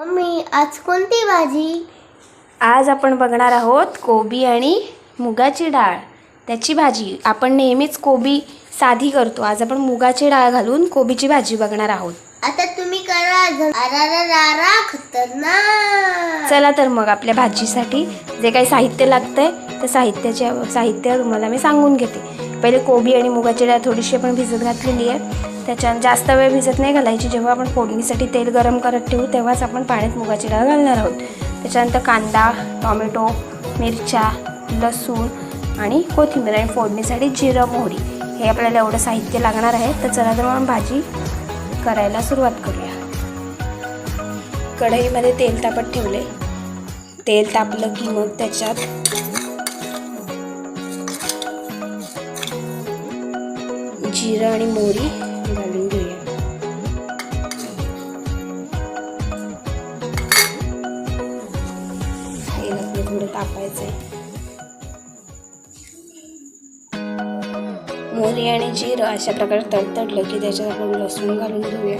Mummy आज कोणती भाजी? आज आपण बघणार आहोत कोबी आणि मुगाची डाळ. त्याची भाजी आपण नेहमीच कोबी साधी करतो. आज आपण मुगाची डाळ घालून कोबीची भाजी बघणार आहोत. अरारारा खतरनाक. चला तर मग आपल्या भाजीसाठी जे काही साहित्य लागतंय ते साहित्याच्या साहित्य तुम्हाला मी सांगून घेते. पहिले कोबी आणि मुगाची डाळ थोडीशी आपण भिजत घातलेली आहे. त्याच्या जास्त वेळ भिजत नाही घालायची. जेव्हा आपण फोडणीसाठी तेल गरम करत ठेवू तेव्हाच आपण पाण्यात मुगाची डाळ घालणार आहोत. त्याच्यानंतर कांदा टॉमॅटो मिरच्या लसूण आणि कोथिंबीर आणि फोडणीसाठी जिरं मोहरी हे आपल्याला एवढं साहित्य लागणार आहे. तर चला तर मग भाजी करायला सुरुवात करूया. कढईमध्ये तेल तापत ठेवले. तेल तापलं की मग त्याच्यात जिरं आणि मोहरी घालून घेऊया. तेल आपलं थोडं तापायचं आहे मोहरी आणि जिरं अशा प्रकारे तडतडलं की त्याच्यात आपण लसूण घालून घेऊया.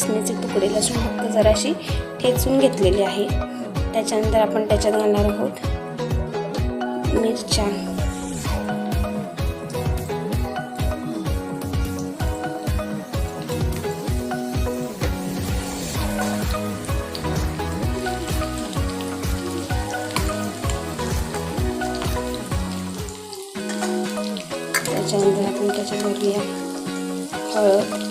लसणीचे तुकडे लसूण फक्त जराशी ठेचून घेतलेली आहे. त्याच्यानंतर आपण त्याच्यात घालणार आहोत मिरच्या. त्याच्यानंतर आपण त्याच्यात घालूया हळद.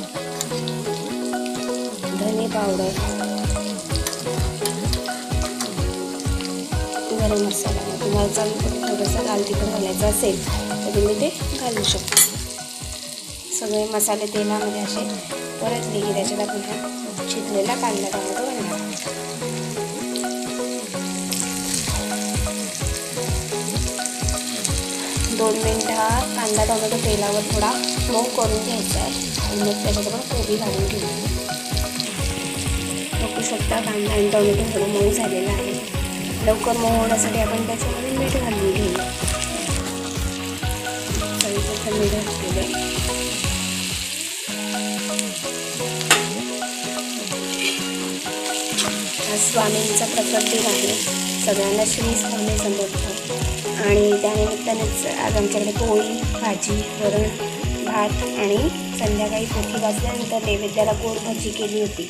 पावडर गरम मसाला तुम्हाला चांगलं थोडंसं लाल तिखट घालायचं असेल तर तुम्ही ते घालू शकता. सगळे मसाले तेलामध्ये असे परतले की त्याच्यात आपण हा कांदा टोमॅटो घालणार दोन मिनटं हा कांदा टोमॅटो तेलावर थोडा स्मोक करून घ्यायचा आहे. आणि मग त्याच्यात आपण कोबी घालून घेऊ बघू शकता कांदा आणि टोमॅटो थोडं मऊ झालेला आहे. लवकर मऊ होण्यासाठी आपण त्याच्यामध्ये मीठ घालून घेऊ. चवीपुरतं मीठ घातलेलं आज स्वामींचा प्रकट दिन आहे. सगळ्यांना श्री स्वामी समर्थ. आणि त्यानिमित्तानेच आज आमच्याकडे पोळी भाजी वरण भात आणि संध्याकाळी पोथी वाचल्यानंतर नैवेद्याला गोड भाजी केली होती.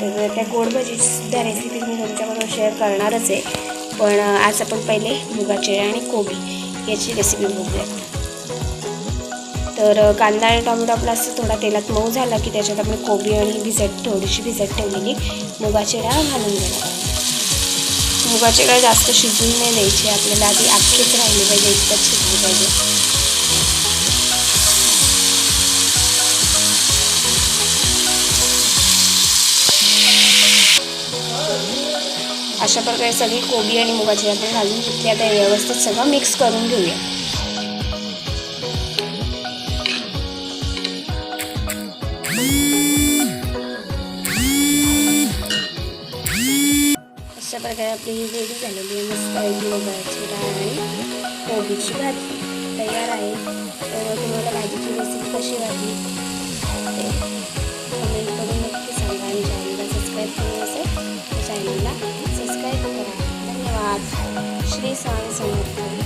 म्हणजे तर त्या गोड भाजीची सुद्धा रेसिपी मी तुमच्याबरोबर शेअर करणारच आहे पण आज आपण पहिले मुगाचे आणि कोबी याची रेसिपी बघूया. तर कांदा आणि टोमॅटो आपला असं थोडा तेलात मऊ झाला की त्याच्यात आपण कोबी आणि भिजत थोडीशी भिजत ठेवलेली मुगाची डाळ घालून देणार मुगाची डाळ जास्त शिजून नाही द्यायची आपल्याला आधी अख्खीच राहिली पाहिजे इतकंच शिजली पाहिजे. अशा प्रकारे सगळी कोबी आणि मुगाची आपण घालून घेतली आता व्यवस्थित सगळं मिक्स करून घेऊया. अशा प्रकारे आपली ही रेडी झालेली आहे मस्त आहे मुगाची डाळ आणि कोबीची भाजी. तयार आहे. तर तुम्हाला भाजीची रेसिपी कशी वाटली design sa YouTube.